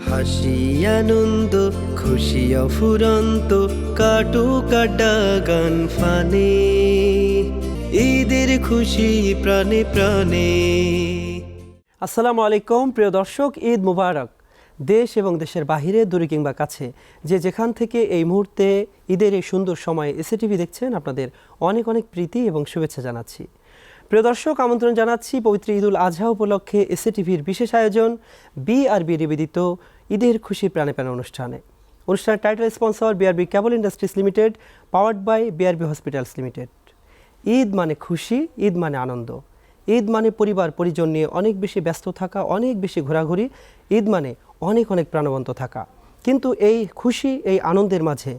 হাসি আনন্দ, খুশি অফুরন্ত, কাটু কাটা গান ফানে। ঈদের খুশি প্রাণে প্রাণে। আসসালামু আলাইকুম, প্রিয় দর্শক, ঈদ মুবারক। দেশ এবং দেশের বাহিরে, দূরে কিংবা কাছে, যে যেখান থেকে এই মুহূর্তে ঈদের এই সুন্দর সময় এসে টিভি দেখছেন, আপনাদের অনেক অনেক প্রীতি এবং শুভেচ্ছা জানাচ্ছি। প্রিয় দর্শক, আমন্ত্রণ জানাচ্ছি পবিত্র ঈদুল আজহা উপলক্ষে এসএ টিভির বিশেষ আয়োজন বি আর বি নিবেদিত ঈদের খুশি প্রাণে প্রাণে অনুষ্ঠানে। অনুষ্ঠানের title sponsor BRB cable industries limited powered by BRB hospitals limited Eid মানে খুশি, ঈদ মানে আনন্দ। ঈদ মানে পরিবার, পরিজন নিয়ে অনেক বেশি ব্যস্ত থাকা, অনেক বেশি ঘোরাঘুরি। ঈদ মানে অনেক অনেক প্রাণবন্ত থাকা। কিন্তু এই খুশি, এই আনন্দের মাঝে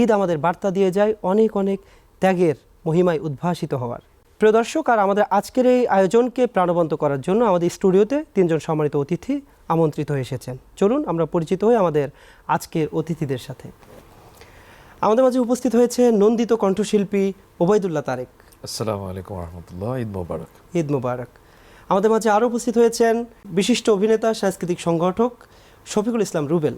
ঈদ আমাদের বার্তা দিয়ে যায় অনেক অনেক ত্যাগের মহিমায় উদ্ভাসিত হওয়ার। প্রিয় দর্শক আর আমাদের আজকের এই আয়োজনকে প্রাণবন্ত করার জন্য আমাদের স্টুডিওতে তিনজন সম্মানিত অতিথি আমন্ত্রিত হয়ে এসেছেন। চলুন আমরা পরিচিত হই আমাদের আজকের অতিথিদের সাথে। আমাদের মাঝে উপস্থিত হয়েছে নন্দিত কণ্ঠশিল্পী ওবায়দুল্লাহ তারেক। আসসালামু আলাইকুম রহমতুল্লাহ ঈদ মোবারক। ঈদ মুবারক। আমাদের মাঝে আরও উপস্থিত হয়েছেন বিশিষ্ট অভিনেতা সাংস্কৃতিক সংগঠক শফিকুল ইসলাম রুবেল।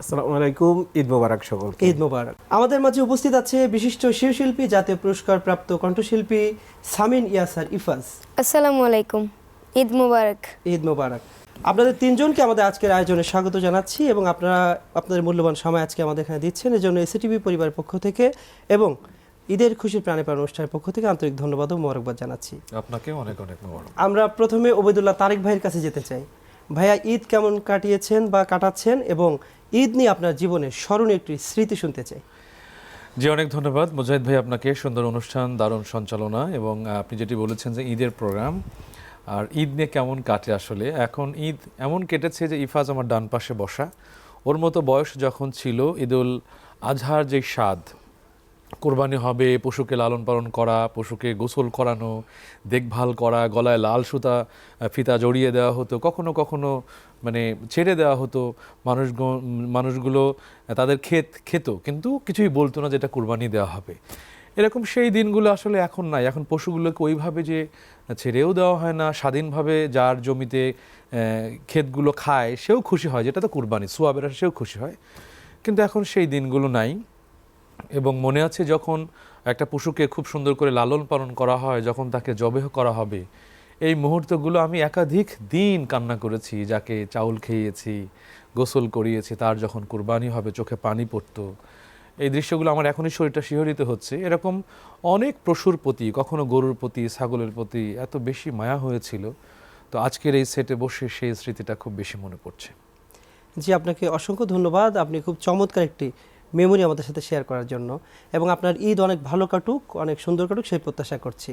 আসসালামু আলাইকুম ঈদ মোবারক সকল ঈদ মুবারক। আমাদের মাঝে উপস্থিত আছে বিশিষ্ট শিশুশিল্পী জাতীয় পুরস্কার প্রাপ্ত কণ্ঠশিল্পী সামিন ইয়াসার ইফাজ। আসসালামু আলাইকুম ঈদ মুবারক। ঈদ মুবারক। আপনাদের তিনজনকে আমাদের আজকের আয়োজনে স্বাগত জানাচ্ছি এবং আপনারা আপনাদের মূল্যবান সময় আজকে আমাদের এখানে দিচ্ছেন। এজন্য এসিটিভি পরিবারের পক্ষ থেকে এবং ঈদের খুশির প্রাণে প্রাণ অনুষ্ঠানের পক্ষ থেকে আন্তরিক ধন্যবাদ ও মোবারকবাদ জানাচ্ছি। আপনাকে অনেক অনেক মোবারক। আমরা প্রথমে ওবেদুল্লাহ তারেক ভাইয়ের কাছে যেতে চাই। ভাইয়া ঈদ কেমন কাটিয়েছেন বা কাটাচ্ছেন এবং ঈদ নিয়ে আপনার জীবনে স্মরণীয় একটি স্মৃতি শুনতে চাই। জি, অনেক ধন্যবাদ। মুজাহিদ ভাই, আপনাকে সুন্দর অনুষ্ঠান, দারুণ সঞ্চালনা এবং আপনি যেটি বলেছেন যে ঈদের প্রোগ্রাম, আর ঈদ নিয়ে কেমন কাটে আসলে? এখন ঈদ এমন কেটেছে যে ইফাজ আমার ডান পাশে বসা। ওর মতো বয়স যখন ছিল ঈদুল আজহার যে স্বাদ কোরবানি হবে, পশুকে লালন পালন করা, পশুকে গোসল করানো, দেখভাল করা, গলায় লাল সুতা ফিতা জড়িয়ে দেওয়া হতো, কখনো কখনো মানে ছেড়ে দেওয়া হতো, মানুষ মানুষগুলো তাদের ক্ষেত খেত, কিন্তু কিছুই বলতো না যেটা কোরবানি দেওয়া হবে। এরকম সেই দিনগুলো আসলে এখন নাই, এখন পশুগুলোকে ওইভাবে যে ছেড়েও দেওয়া হয় না, স্বাধীনভাবে যার জমিতে ক্ষেতগুলো খায়, সেও খুশি হয়, যেটা তো কুরবানি, সোয়াবের সেও খুশি হয়, কিন্তু এখন সেই দিনগুলো নাই। এবং মনে আছে যখন একটা পশুকে খুব সুন্দর করে লালন পালন করা হয়, যখন তাকে জবেহ করা হবে, এই মুহূর্তগুলো আমি একাধিক দিন কান্না করেছি, যাকে চাউল খেয়েছি, গোসল করিয়েছি, তার যখন কুরবানি হবে, চোখে পানি পড়তো। এই দৃশ্যগুলো আমার এখনই শরীরটা শিহরিত হচ্ছে। এরকম অনেক পশুর প্রতি, কখনো গরুর প্রতি, ছাগলের প্রতি এত বেশি মায়া হয়েছিল। তো আজকের এই সেটে বসে সেই স্মৃতিটা খুব বেশি মনে পড়ছে। জি, আপনাকে অসংখ্য ধন্যবাদ। আপনি খুব চমৎকার একটি মেমোরি আমাদের সাথে শেয়ার করার জন্য। এবং আপনার ঈদ অনেক ভালো কাটুক, অনেক সুন্দর কাটুক, সেই প্রত্যাশা করছি।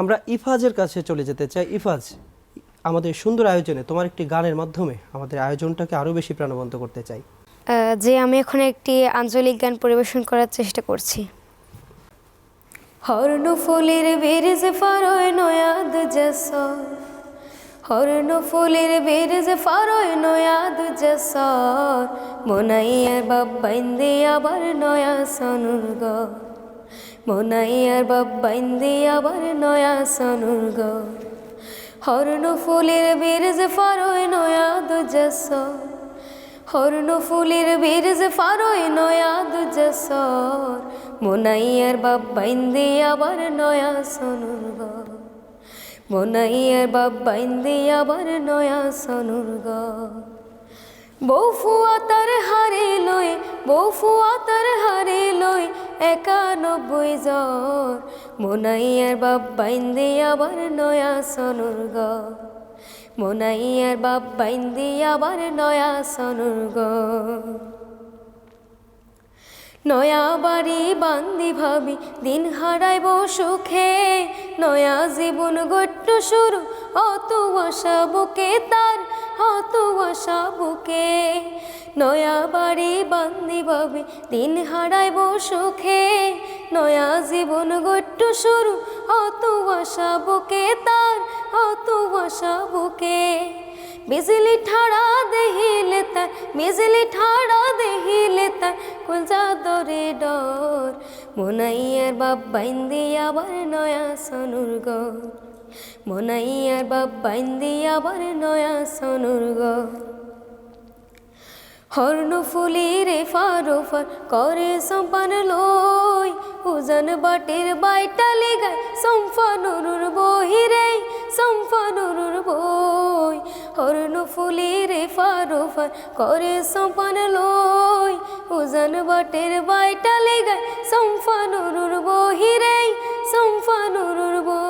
আমরা ইফাজের কাছে চলে যেতে চাই। ইফাজ, আমাদের সুন্দর আয়োজনে তোমার একটি গানের মাধ্যমে আমাদের আয়োজনটাকে আরও বেশি প্রাণবন্ত করতে চাই। যে আমি এখন একটি আঞ্চলিক গান পরিবেশন করার চেষ্টা করছি। হর্ণ ফুলের বেরেজ ফারয় নয়াদ জসর হর্ণ ফুলের বেরেজ ফারয় নয়াদ জসর মোনাইয়ার বাব্বাইন্দে আবার নয়া সনুর গর মোনাইয়ার বাব্বাইন্দে আবার নয়া সনুর গর হর্ণ ফুলের বেরেজ ফারয় নয়াদ জসর হর্ণ ফুলের বেরজ ফারয় নয়া দুজসর মোনাইয়ার বাব্বাইন্দে আবার নয়া সনুর মোনাইয়ার বাব্বাইন্দে আবার নয়া সনুর ঘর বৌফুয়া হারে লই বৌফুয়া তার হারে লই একানব্বই জ্বর। মোনাইয়ার বাব্বাইন্দে আবার নয়া সনুর মোনাইয়ার বাপ বাইন্দি আবার নয়া সনুর নয়া বাড়ি বান্দি ভাবি, দিন হারাইব সুখে। নয়া জীবন গট্ট শুরু, অত আশা বুকে তার, অত আশা বুকে। নয়া বাড়ি বান্দি ভাবি, দিন হারাইব সুখে। নয়া জীবন গট্ট শুরু, অত আশা বুকে তার, অত আশা বুকে। বিজলি ঠাড়া দেহিলে তার বিজলি ঠাড়া দেহিলে তার কুলজা দরে ডর মোনাইয়ার বাপ বাইন্দি আবার নয়া সনুর গর মোনাইয়ার বাপ বাইন্দি আবার নয়া সনুর গর হর্ণ ফুলির ফারোফার করে সম্পান লই, উজান বাটের বাইটা লেগায় সম্ফানুর বহিরে সম্ফানুর বই। হর্ণ ফুলির ফারোফার করে সম্পান লই, উজান বাটের বাইটা লেগায় সম্ফানুর বহিরে সম্ফানুর বই।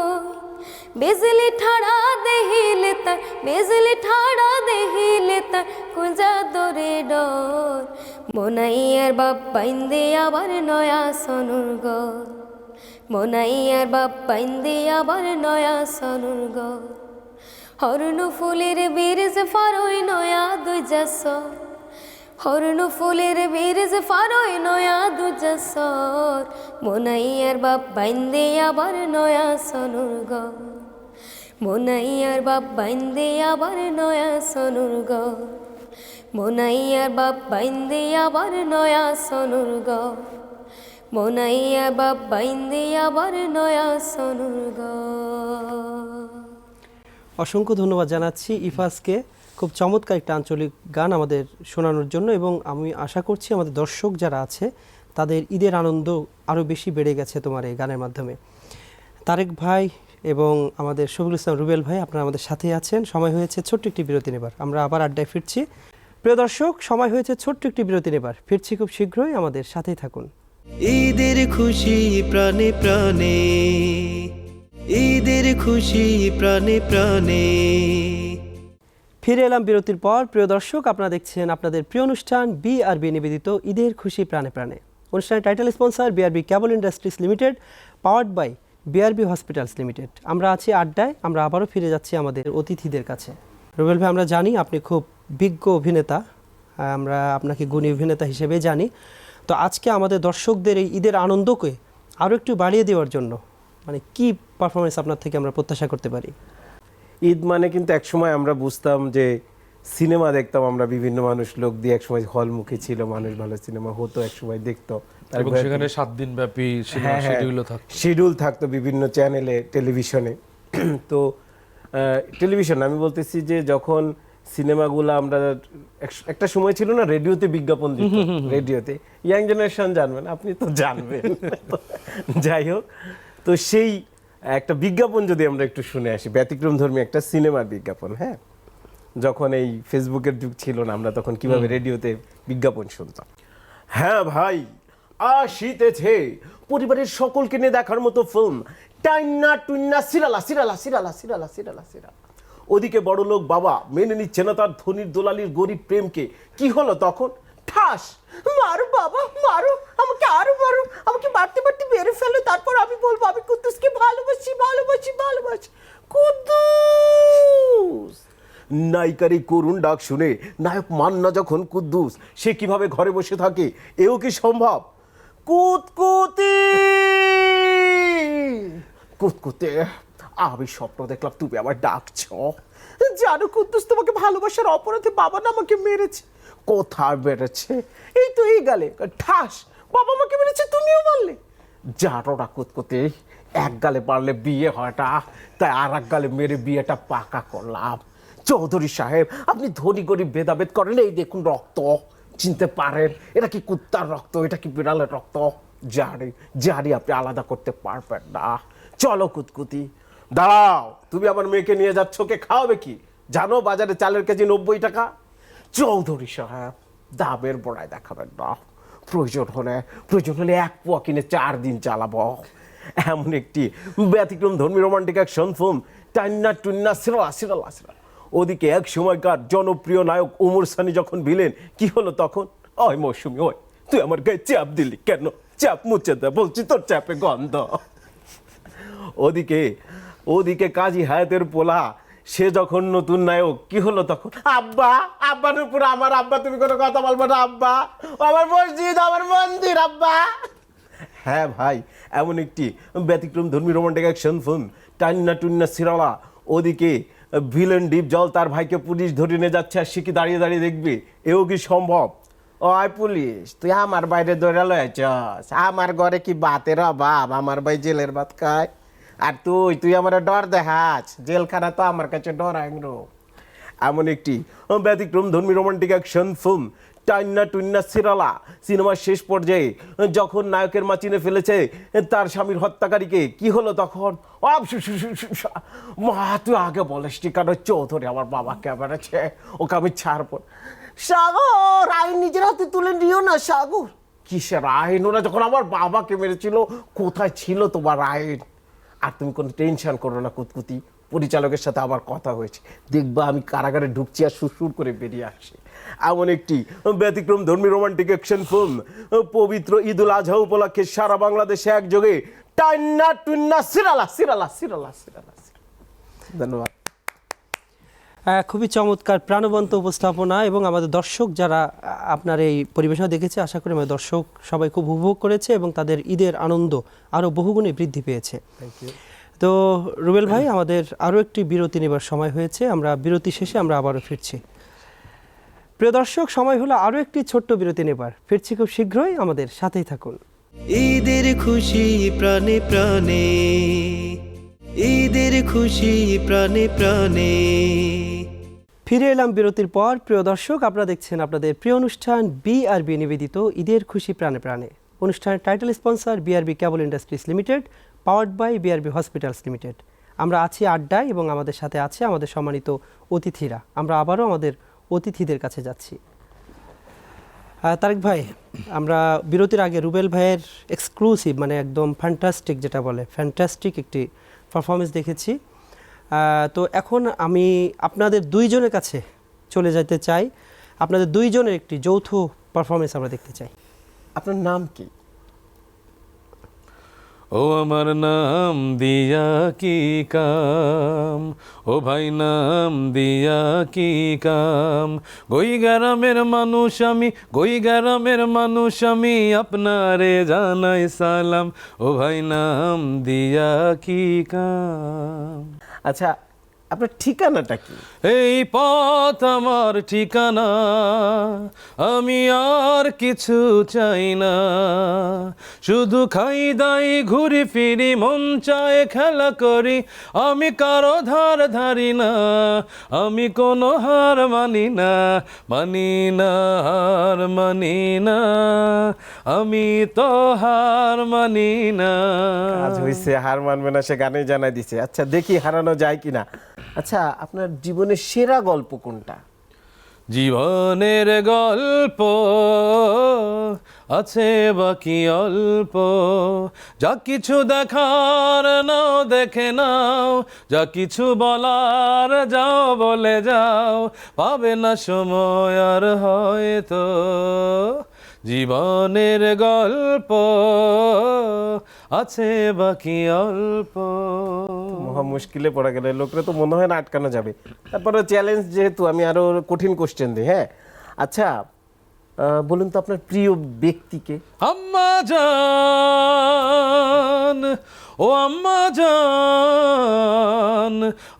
বিজলি ঠাড়া দেহিলে তার বিজলি ঠাড়া দেহিলে তার কুঞ্জা দরে ডর মনাইয়ার বাপ পাইন্দে আবার নয়া সনুর গর মনাইয়ার বাপ পাইন্দে আবার নয়া সনুর গর হরণ ফুলের বীরজ ফারোই নয়া দুই জাসর হরণ ফুলের বীরজ ফারোই নয়া দু জাসর মনাইয়ার বাপ বাইন্দে আবার নয়া সনুর মোনাইয়ার বাপ বাইন্দে আবার নয়া সনুর গ মোনাইয়ার বাপ বাইন্দে আবার নয়া সনুর গ বাপ বাইন্দে আবার নয়া সনুর গ অসংখ্য ধন্যবাদ জানাচ্ছি ইফাজকে। খুব চমৎকার একটা আঞ্চলিক গান আমাদের শোনানোর জন্য এবং আমি আশা করছি আমাদের দর্শক যারা আছে, তাদের ঈদের আনন্দ আরও বেশি বেড়ে গেছে তোমার এই গানের মাধ্যমে। তারেক ভাই এবং আমাদের শফিকুল ইসলাম রুবেল ভাই আপনারা আমাদের সাথে আছেন। সময় হয়েছে ছোট্ট একটি বিরতি নেবার। আমরা আবার আড্ডায় ফিরছি। প্রিয় দর্শক, সময় হয়েছে ছোট্ট একটি বিরতি নেবার। ফিরছি খুব শীঘ্রই, আমাদের সাথেই থাকুন। ঈদের খুশি প্রাণে প্রাণে, ঈদের খুশি প্রাণে প্রাণে। ফিরে এলাম বিরতির পর। প্রিয় দর্শক, আপনারা দেখছেন আপনাদের প্রিয় অনুষ্ঠান বি বিআরবি নিবেদিত ঈদের খুশি প্রাণে প্রাণে। অনুষ্ঠানের title sponsor BRB cable industries limited powered by BRB hospitals limited আমরা আছি আড্ডায়, আমরা আবারও ফিরে যাচ্ছি আমাদের অতিথিদের কাছে। রুবেল ভাই, আমরা জানি আপনি খুব বিজ্ঞ অভিনেতা, আমরা আপনাকে গুণী অভিনেতা হিসেবে জানি। তো আজকে আমাদের দর্শকদের এই ঈদের আনন্দকে আরও একটু বাড়িয়ে দেওয়ার জন্য মানে কি পারফরমেন্স আপনার থেকে আমরা প্রত্যাশা করতে পারি? ঈদ মানে কিন্তু একসময় আমরা বুঝতাম যে সিনেমা দেখতাম আমরা বিভিন্ন মানুষ লোক দিয়ে একসময় হলমুখী ছিল মানুষ ভালো সিনেমা হতো একসময় দেখতো। এবং সেখানে সাত দিন ব্যাপী শিডিউলও থাকতো। শিডিউল থাকতো বিভিন্ন চ্যানেলে টেলিভিশনে তো টেলিভিশন আমি বলতেছি যে যখন সিনেমাগুলো আমরা এক- একটা সময় ছিল না রেডিওতে বিজ্ঞাপন দিত রেডিওতে। ইয়াং জেনারেশন জানবেন আপনি তো জানবেন। যাই হোক তো সেই একটা বিজ্ঞাপন যদি আমরা একটু শুনে আসি ব্যতিক্রম ধর্মী একটা সিনেমার বিজ্ঞাপন হ্যাঁ? যখন এই ফেসবুকের যুগ ছিল না আমরা তখন কীভাবে রেডিওতে বিজ্ঞাপন শুনতাম। হ্যাঁ ভাই আসিতেছে। পরিবারের সকলকে নিয়ে দেখার মতো ফিল্ম টাইনা টুইনা সিরালা সিরালা সিরালা সিরালা সিরালা সিরালা। ওদিকে বড় লোক বাবা মেনে নিচ্ছে না তার ধনির দোলালির গরিব প্রেমকে। কি হলো তখন? ঠাস। মারো বাবা, মারো। আমাকে আরও মারো। আমাকে মারতে মারতে মেরে ফেলো। তারপর আমি বলব, আমি কুদ্দুসকে ভালোবাসি ভালোবাসি ভালোবাসি। কুদ্দুস! নায়িকার এই করুণ ডাক শুনে নায়ক মান্না যখন কুদ্দুস, সে কীভাবে ঘরে বসে থাকে, এও কি সম্ভব? কুতকুতি! কুতকুতে, আমি স্বপ্ন দেখলাম তুমি আমার ডাকছ। জানো কুদ্দুস তোমাকে ভালোবাসার অপরাধে বাবা না আমাকে মেরেছে। কোথায় বেড়েছে? এই তো এই গালে। ঠাস, বাবা আমাকে মেরেছে, তুমিও জানো না কুতকুতে, এক গালে পারলে বিয়ে হয়টা, তাই আর এক গালে মেরে বিয়েটা পাকা করলাম। চৌধুরী সাহেব, আপনি ধনী গরিব ভেদাভেদ করেন, এই দেখুন রক্ত। চিনতে পারেন, এটা কি কুত্তার রক্ত, এটা কি বিড়ালের রক্ত? জানি জারি আপনি আলাদা করতে পারবেন না। চলো কুতকুতি। দাঁড়াও, তুমি আমার মেয়েকে নিয়ে যাচ্ছ, ওকে খাওয়াবে কি? জানো বাজারে চালের কেজি নব্বই টাকা? চৌধুরী সাহেব দামের বড়ায় দেখাবেন না। প্রয়োজন হলে প্রয়োজন হলে এক পোয়া কিনে চার দিন চালাবো। এমন একটি ব্যতিক্রম ধর্মী রোমান্টিক অ্যাকশন ফিল্ম টান্না টুন্না সিরালা সিরালা সিরালা। ওদিকে এক সময়কার জনপ্রিয় নায়ক উমর সানি যখন ভিলেন, কি হলো তখন? ওই মৌসুমি, ওই, তুই আমার গায়ে চাপ দিলি কেন? চাপ মুছে দে, বলছি তোর চাপে গন্ধ। ওদিকে ওদিকে কাজী হায়াতের পোলা সে যখন নতুন নায়ক, কি হলো তখন? আব্বা, আব্বার উপর আমার আব্বা, তুমি কোনো কথা বলব না, আব্বা। আমার মসজিদ, আমার মন্দির, আব্বা। হ্যাঁ ভাই, এমন একটি ব্যতিক্রম ধর্মী রোমান্টিক অ্যাকশন ফিল্ম টান্না টুন্না সিরালা। ওদিকে ভিলেন ডিপ জল তার ভাইকে পুলিশ ধরে নিয়ে যাচ্ছে আর সে কি দাঁড়িয়ে দাঁড়িয়ে দেখবে? এও কি সম্ভব? ওই পুলিশ, তুই আমার বাইরে দৌড়া লয়েছস আমার ঘরে কি বাতের অভাব? আমার ভাই জেলের ভাত খায়। আর তুই তুই আমার ডর দেখাস। জেলখানা তো আমার কাছে ডর আংরো এমন একটি ব্যতিক্রম ধর্মী রোমান্টিক অ্যাকশন ফিল্ম টাইন্না টুইন্না সিরালা। সিনেমার শেষ পর্যায়ে যখন নায়কের মা চিনে ফেলেছে, তার স্বামীর হত্যাকারীকে, কি হলো তখন। মা, তুই আগে বলিস কেন চৌধুরী আমার বাবাকে বেড়েছে ওকে আমি ছাড়ব। সাগর আইন নিজের হাতে তুলে নিও না, সাগর। কিসের আইন? ওরা যখন আমার বাবাকে মেরেছিল, কোথায় ছিল তোমার আইন? আর তুমি কোনো টেনশন করো না, কুতকুতি। পরিচালকের সাথে আবার কথা হয়েছে। দেখবা আমি কারাগারে ঢুকছি আর সুরসুর করে বেরিয়ে আসছি। এমন একটি ব্যতিক্রম ধর্মী রোমান্টিক অ্যাকশন ফিল্ম পবিত্র ঈদুল আজহা উপলক্ষে সারা বাংলাদেশে একযোগে টাইন্না টুন্না সিরালা সিরালা সিরালা সিরালা। ধন্যবাদ। খুবই চমৎকার প্রাণবন্ত উপস্থাপনা এবং আমাদের দর্শক যারা আপনার এই পরিবেশনা দেখেছে আশা করি আমাদের দর্শক সবাই খুব উপভোগ করেছে এবং তাদের ঈদের আনন্দ আরও বহুগুণে বৃদ্ধি পেয়েছে। তো রুবেল ভাই আমাদের আরও একটি বিরতি নেবার সময় হয়েছে। আমরা বিরতি শেষে আমরা আবারও ফিরছি। প্রিয় দর্শক সময় হলো আরও একটি ছোট্ট বিরতি নেবার। ফিরছি খুব শীঘ্রই আমাদের সাথেই থাকুন। ঈদের খুশি প্রাণে প্রাণে ঈদের খুশি প্রাণে প্রাণে। ফিরে এলাম বিরতির পর। প্রিয় দর্শক, আপনারা দেখছেন আপনাদের প্রিয় অনুষ্ঠান বিআরবি নিবেদিত ঈদের খুশি প্রাণে প্রাণে। অনুষ্ঠানের title sponsor BRB cable industries limited powered by BRB hospitals limited আমরা আছি আড্ডায় এবং আমাদের সাথে আছে আমাদের সম্মানিত অতিথিরা। আমরা আবারও আমাদের অতিথিদের কাছে যাচ্ছি। তারেক ভাই, আমরা বিরতির আগে রুবেল ভাইয়ের এক্সক্লুসিভ মানে একদম ফ্যান্টাস্টিক যেটা বলে ফ্যান্টাস্টিক একটি পারফরমেন্স দেখেছি। তো এখন আমি আপনাদের দুইজনের কাছে চলে যেতে চাই। আপনাদের দুইজনের একটি যৌথ পারফরমেন্স আমরা দেখতে চাই। আপনার নাম কি? ও আমার নাম দিয়া কি কাম? ও ভাই নাম দিয়া কি কাম? গই গ্রামের মানুষ আমি গই গ্রামের মানুষ আমি আপনারে জানাই সালাম। ও ভাই নাম দিয়া কি কাম? আচ্ছা আপনার ঠিকানাটা কি? এই পথ আমার ঠিকানা, আমি আর কিছু চাই না। শুধু খাই দাই ঘুরি ফিরি, মন চায় খেলা করি, আমি কারও ধার ধারি না, আমি কোনো হার মানি না মানি না, হার মানি না, আমি তো হার মানি না। আজ হয়েছে হার মানবে না, সে গানে জানাই দিছে। আচ্ছা দেখি হারানো যায় কিনা। আচ্ছা আপনার জীবনের সেরা গল্প কোনটা? জীবনের গল্প আছে বাকি অল্প। যা কিছু দেখার নাও, দেখে নাও। যা কিছু বলার যাও, বলে যাও। পাবে না সময় আর হয়তো। জীবনের গল্প আছে বাকি অল্প। মহা মুশকিলে পড়া গেলে লোকরা তো মনে হয় না আটকানো যাবে। তারপরে চ্যালেঞ্জ যেহেতু আমি আরও কঠিন কোশ্চেন দিই হ্যাঁ? আচ্ছা বলুন তো আপনার প্রিয় ব্যক্তিকে। আম্মা জান ও আম্মা জান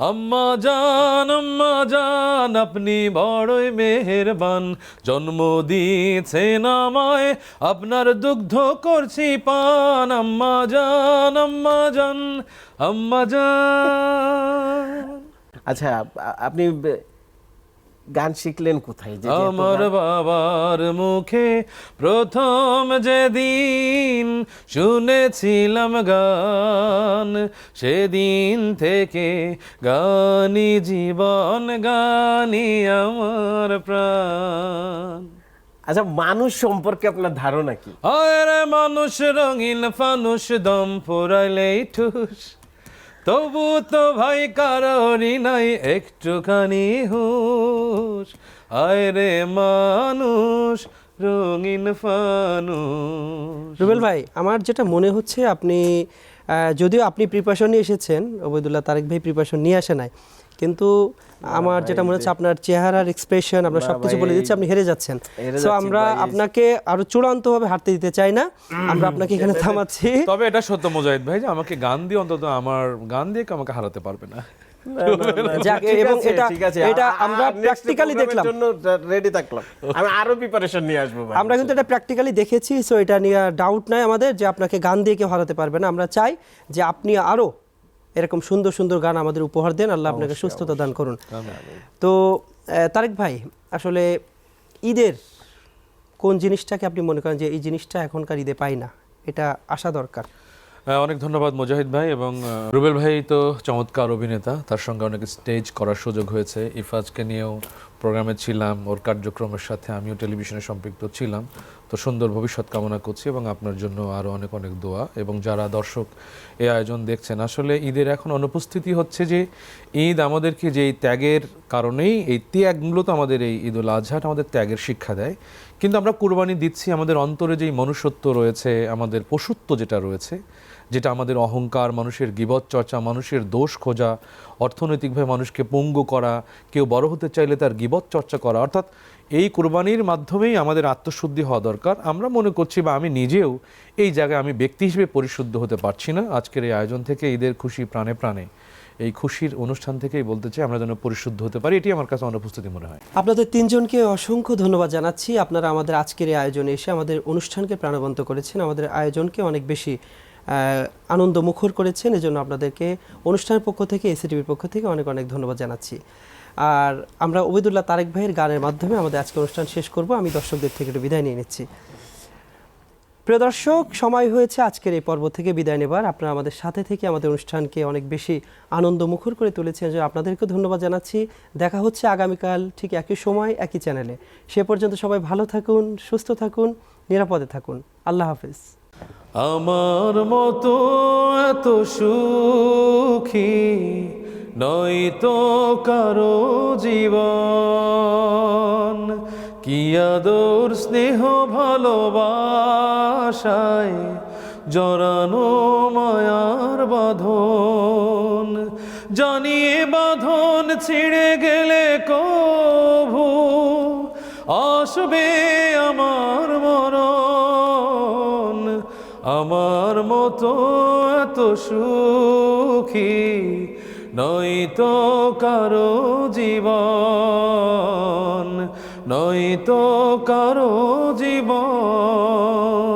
আম্মা জান আম্মা জান, আপনি বড়ই মেহেরবান। জন্ম দিয়েছেন আমায়, আপনার দুগ্ধ করছি পান। আম্মা জান আম্মা জান আম্মা জান। আচ্ছা আপনি গান শিখলেন কোথায়? যে আমার বাবার মুখে প্রথম যেদিন শুনেছিলাম গান সেদিন থেকে গানি জীবন গানি আমার প্রাণ। আচ্ছা মানুষ সম্পর্কে আপনার ধারণা কি? আরে মানুষ রঙিন ফানুষ দম ফুরাইলেই ঠুস। তবু তো ভাই কারণই নাই, একটুখানি হুশ। আয় রে মানুষ, রঙিন ফানুষ। রুবেল ভাই, আমার যেটা মনে হচ্ছে আপনি যদিও আপনি প্রিপারেশন নিয়ে এসেছেন, ওবায়দুল্লাহ তারেক ভাই প্রিপারেশন নিয়ে আসে নাই কিন্তু আমার যেটা মনে হচ্ছে আপনার চেহারার এক্সপ্রেশন আপনার সবকিছু বলে দিচ্ছে আপনি হেরে যাচ্ছেন। সো আমরা আপনাকে আরও চূড়ান্তভাবে হারতে দিতে চাই না। আমরা আপনাকে এখানে থামাচ্ছি। তবে এটা সত্য মুজাহিদ ভাই যে আমাকে গান দিয়ে অন্তত আমার গান দিয়ে কেউ আমাকে হারাতে পারবে না। না, না, না, যাক, ঠিক এবং এটা- আমরা এর দেখলাম। রেডি থাকলাম। আমি আরও প্রিপারেশন নিয়ে আসব আমরা কিন্তু এটা প্র্যাকটিক্যালি দেখেছি সো এটা নিয়ে ডাউট নাই আমাদের যে আপনাকে গান দিয়ে কেউ হারাতে পারবে না। আমরা চাই যে আপনি আরও এরকম সুন্দর সুন্দর গান আমাদের উপহার দেন। আল্লাহ আপনাকে সুস্থতা দান করুন। তো তারেক ভাই আসলে ঈদের কোন জিনিসটাকে আপনি মনে করেন যে এই জিনিসটা এখনকার ঈদে পাই না? এটা আসা দরকার। অনেক ধন্যবাদ মুজাহিদ ভাই এবং রুবেল ভাই তো চমৎকার অভিনেতা। তার সঙ্গে অনেক স্টেজ করার সুযোগ হয়েছে। ইফাজকে নিয়েও প্রোগ্রামে ছিলাম, ওর কার্যক্রমের সাথে আমিও টেলিভিশনে সম্পৃক্ত ছিলাম। তো সুন্দর ভবিষ্যৎ কামনা করছি এবং আপনার জন্য আরও অনেক অনেক দোয়া এবং যারা দর্শক এই আয়োজন দেখছেন, আসলে ঈদের এখন অনুপস্থিতি হচ্ছে যে ঈদ আমাদেরকে যে ত্যাগের কারণেই, এই ত্যাগ মূলত আমাদের এই ঈদ উল আজহাটা আমাদের ত্যাগের শিক্ষা দেয়। কিন্তু আমরা কুরবানি দিচ্ছি আমাদের অন্তরে যেই মনুষ্যত্ব রয়েছে, আমাদের পশুত্ব যেটা রয়েছে যেটা আমাদের অহংকার, মানুষের গিবত চর্চা মানুষের দোষ খোঁজা, অর্থনৈতিকভাবে মানুষকে পঙ্গু করা, কেউ বড় হতে চাইলে তার গিবত চর্চা করা। অর্থাৎ এই কুরবানির মাধ্যমেই আমাদের আত্মশুদ্ধি হওয়া দরকার। আমরা মনে করছি বা আমি নিজেও এই জায়গায় আমি ব্যক্তি হিসেবে পরিশুদ্ধ হতে পারছি না। আজকের এই আয়োজন থেকে ঈদের খুশি প্রাণে প্রাণে, এই খুশির অনুষ্ঠান থেকেই বলতে চাই, আমরা যেন পরিশুদ্ধ হতে পারি। এটি আমার কাছে অনুপস্থিতি মনে হয়। আপনাদের তিনজনকে অসংখ্য ধন্যবাদ জানাচ্ছি। আপনারা আমাদের আজকের এই আয়োজনে এসে আমাদের অনুষ্ঠানকে প্রাণবন্ত করেছেন। আমাদের আয়োজনকে অনেক বেশি আনন্দ মুখর করেছেন, এজন্য আপনাদেরকে অনুষ্ঠানের পক্ষ থেকে এসিটিভির পক্ষ থেকে অনেক অনেক ধন্যবাদ জানাচ্ছি। আর আমরা ওবেদুল্লাহ তারেক ভাইয়ের গানের মাধ্যমে আমাদের আজকে অনুষ্ঠান শেষ করব, আমি দর্শকদের থেকে একটু বিদায় নিয়ে নিচ্ছি। প্রিয় দর্শক, সময় হয়েছে আজকের এই পর্ব থেকে বিদায় নেবার। আপনারা আমাদের সাথে থেকে আমাদের অনুষ্ঠানকে অনেক বেশি আনন্দ মুখর করে তুলেছেন যে আপনাদেরকে ধন্যবাদ জানাচ্ছি। দেখা হচ্ছে আগামীকাল ঠিক একই সময়, একই চ্যানেলে সে পর্যন্ত সবাই ভালো থাকুন, সুস্থ থাকুন, নিরাপদে থাকুন। আল্লাহ হাফিজ। আমার মতো এত সুখী নয় তো কারও জীবন। কি স্নেহ, ভালোবাসায় জরানো মায়ার বাঁধন। জানিয়ে বাঁধন ছিঁড়ে গেলে কভু আসবে আমার মরণ। আমার মতো এত সুখী নই তো কারও জীবন তো কারও জীবন।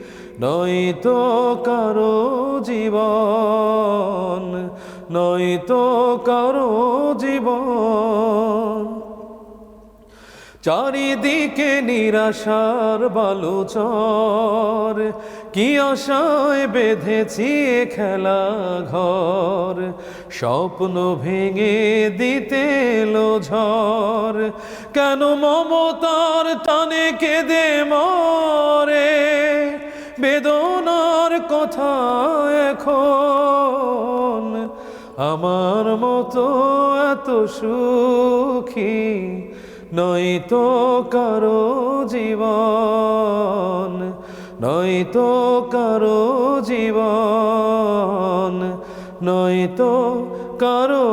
নয়তো কারও জীবন নয়তো কারও জীবন। চারিদিকে নিরাশার বালু বালুচর, কি আশায় বেঁধেছি খেলা ঘর স্বপ্ন ভেঙে দিতে এলো ঝড়, কেন মমতার টানে কেঁদে মরে কথা এখন আমার মতো এত সুখী নয়তো কারও জীবন নয়তো কারও জীবন নয়তো কারও